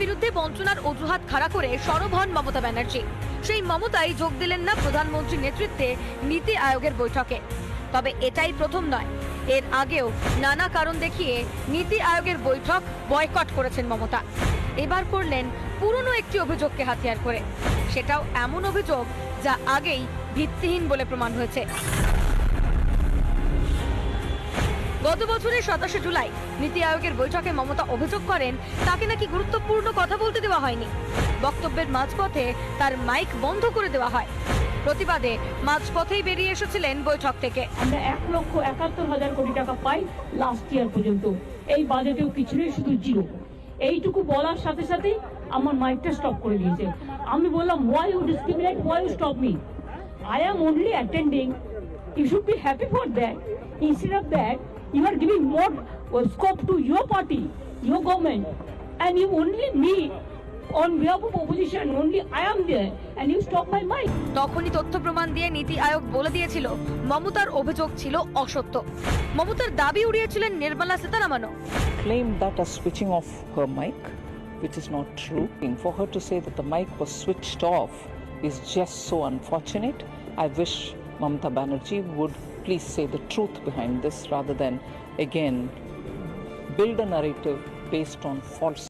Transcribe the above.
বিরুদ্ধে বঞ্চনার অজুহাত খাড়া করে সরব হন মমতা ব্যানার্জি। সেই মমতাই যোগ দিলেন না প্রধানমন্ত্রীর নেতৃত্বে নীতি আয়োগের বৈঠকে। তবে এটাই প্রথম নয়। এর আগেও নানা কারণ দেখিয়ে নীতি আয়োগের বৈঠক বয়কট করেছেন মমতা। এবার করলেন পুরনো একটি অভিযোগকে হাতিয়ার করে। সেটাও এমন অভিযোগ যা আগেই ভিত্তিহীন বলে প্রমাণ হয়েছে। গত বছরের সাতাশে জুলাই নীতি আয়োগের বৈঠকে মমতা অভিযোগ করেন, তাকে নাকি গুরুত্বপূর্ণ কথা বলতে দেওয়া হয়নি। বক্তব্যের মাঝপথে তার মাইক বন্ধ করে দেওয়া হয়। প্রতিবাদে মাঝপথেই বেরিয়ে এসেছিলেন বৈঠক থেকে। আমরা এক লক্ষ একাত্তর হাজার কোটি টাকা পাই লাস্ট ইয়ার পর্যন্ত। এই বাজেটেও কিছু নেই শুধু জিরো। এইটুকু বলার সাথে সাথে আমার মাইকটা স্টপ করে দিয়েছে। আমি বললাম why you discriminate why you stop me I am only attending you should be happy for that instead of that you are giving more scope to your party, your government, and you only me on behalf of opposition only I am there and you stop my mic. তখনই তথ্য প্রমাণ দিয়ে নীতি আয়োগ বলে দিয়েছিল মমতার অভিযোগ ছিল অসত্য মমতার দাবি উড়িয়েছিলেন Nirmala সীতারামনও claimed that as switching off her mic, which is not true. And for her to say that the mic was switched off is just so unfortunate. I wish Mamata Banerjee would please say the truth behind this rather than again build a narrative based on false